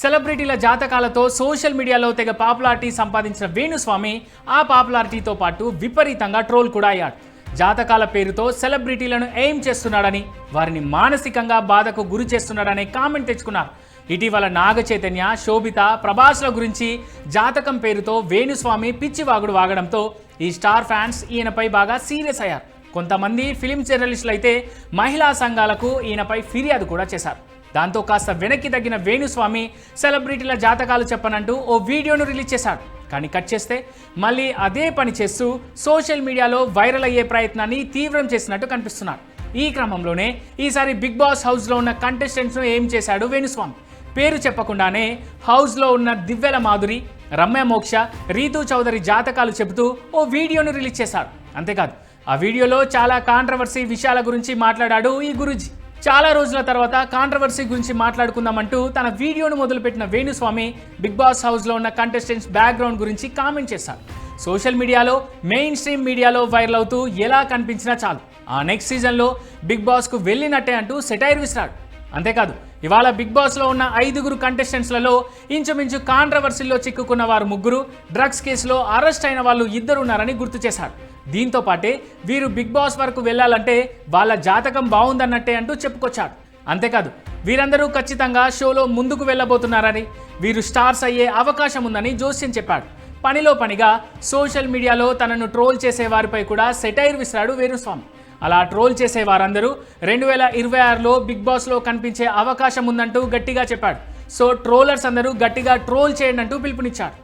సెలబ్రిటీల జాతకాలతో social మీడియాలో తెగ popularity సంపాదించిన వేణుస్వామి ఆ పాపులారిటీతో పాటు విపరీతంగా ట్రోల్ కూడా అయ్యాడు. జాతకాల పేరుతో సెలబ్రిటీలను ఎయిమ్ చేస్తున్నాడని వారిని మానసికంగా బాధకు గురి చేస్తున్నాడనే కామెంట్ తెచ్చుకున్నారు. ఇటీవల నాగ చైతన్య శోభిత ప్రభాస్ల గురించి జాతకం పేరుతో వేణుస్వామి పిచ్చివాగుడు వాగడంతో ఈ స్టార్ ఫ్యాన్స్ ఈయనపై బాగా సీరియస్ అయ్యారు. కొంతమంది ఫిలిం జర్నలిస్టులు అయితే మహిళా సంఘాలకు ఈయనపై ఫిర్యాదు కూడా చేశారు. దాంతో కాస్త వెనక్కి తగ్గిన వేణుస్వామి సెలబ్రిటీల జాతకాలు చెప్పనంటూ ఓ వీడియోను రిలీజ్ చేశాడు. కానీ కట్ చేస్తే మళ్ళీ అదే పని చేస్తూ సోషల్ మీడియాలో వైరల్ అయ్యే ప్రయత్నాన్ని తీవ్రం చేసినట్టు కనిపిస్తున్నాడు ఈ క్రమంలోనే ఈసారి బిగ్ బాస్ హౌస్లో ఉన్న కంటెస్టెంట్స్ను ఏం చేశాడు వేణుస్వామి? పేరు చెప్పకుండానే హౌస్లో ఉన్న దివ్యల మాధురి రమ్య మోక్ష రీతు చౌదరి జాతకాలు చెబుతూ ఓ వీడియోను రిలీజ్ చేశాడు. అంతేకాదు ఆ వీడియోలో చాలా కాంట్రవర్సీ విషయాల గురించి మాట్లాడాడు ఈ గురుజీ. చాలా రోజుల తర్వాత కాంట్రవర్సీ గురించి మాట్లాడుకుందామంటూ తన వీడియోను మొదలుపెట్టిన వేణుస్వామి బిగ్ బాస్ హౌస్లో ఉన్న కంటెస్టెంట్స్ బ్యాక్గ్రౌండ్ గురించి కామెంట్ చేశారు. సోషల్ మీడియాలో మెయిన్ స్ట్రీమ్ మీడియాలో వైరల్ అవుతూ ఎలా కనిపించినా చాలు. ఆ నెక్స్ట్ సీజన్లో బిగ్ బాస్కు వెళ్ళినట్టే అంటూ సెటైర్ విసిరాడు. అంతేకాదు ఇవాళ బిగ్ బాస్లో ఉన్న ఐదుగురు కంటెస్టెంట్స్లలో ఇంచుమించు కాంట్రవర్సీల్లో చిక్కుకున్న వారు ముగ్గురు డ్రగ్స్ కేసులో అరెస్ట్ అయిన వాళ్ళు ఇద్దరు ఉన్నారని గుర్తు చేశాడు దీంతో పాటే వీరు బిగ్ బాస్ వరకు వెళ్ళాలంటే వాళ్ళ జాతకం బాగుందన్నట్టే అంటూ చెప్పుకొచ్చాడు అంతేకాదు వీరందరూ ఖచ్చితంగా షోలో ముందుకు వెళ్ళబోతున్నారని వీరు స్టార్స్ అయ్యే అవకాశం ఉందని జోస్యం చెప్పాడు. పనిలో పనిగా సోషల్ మీడియాలో తనను ట్రోల్ చేసే వారిపై కూడా సెటైర్ విసిరాడు వేణుస్వామి అలా ట్రోల్ చేసే వారందరూ రెండు వేల ఇరవై ఆరులో బిగ్ బాస్లో కనిపించే అవకాశం ఉందంటూ గట్టిగా చెప్పాడు. సో ట్రోలర్స్ అందరూ గట్టిగా ట్రోల్ చేయండి అంటూ పిలుపునిచ్చాడు